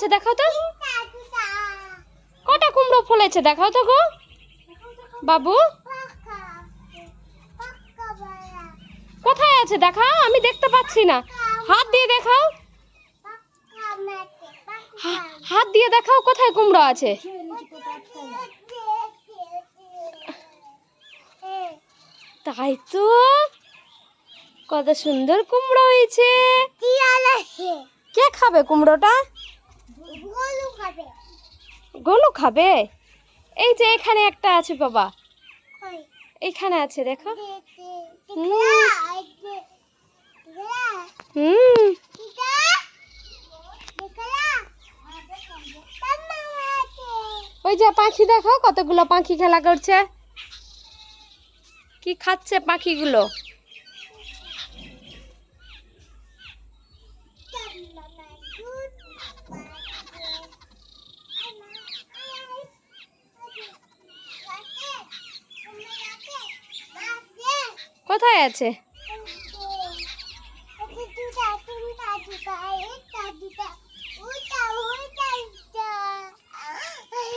আছে দেখাও তো। কটা কুমড়ো ফলেছে দেখাও তো গো। বাবু। কোথায় আছে দেখাও আমি দেখতে পাচ্ছি না। হাত দিয়ে দেখাও। হাত দিয়ে দেখাও কোথায় কুমড়ো আছে? তাই তো কত সুন্দর কুমড়ো হয়েছে। কে খাবে কুমড়োটা? গোলু খাবে। এই যে এখানে একটা আছে বাবা। এইখানে আছে দেখো। হুম। ওই যে পাখি দেখো কতগুলো পাখি খেলা করছে। কি খাচ্ছে পাখিগুলো? কোথায় আছে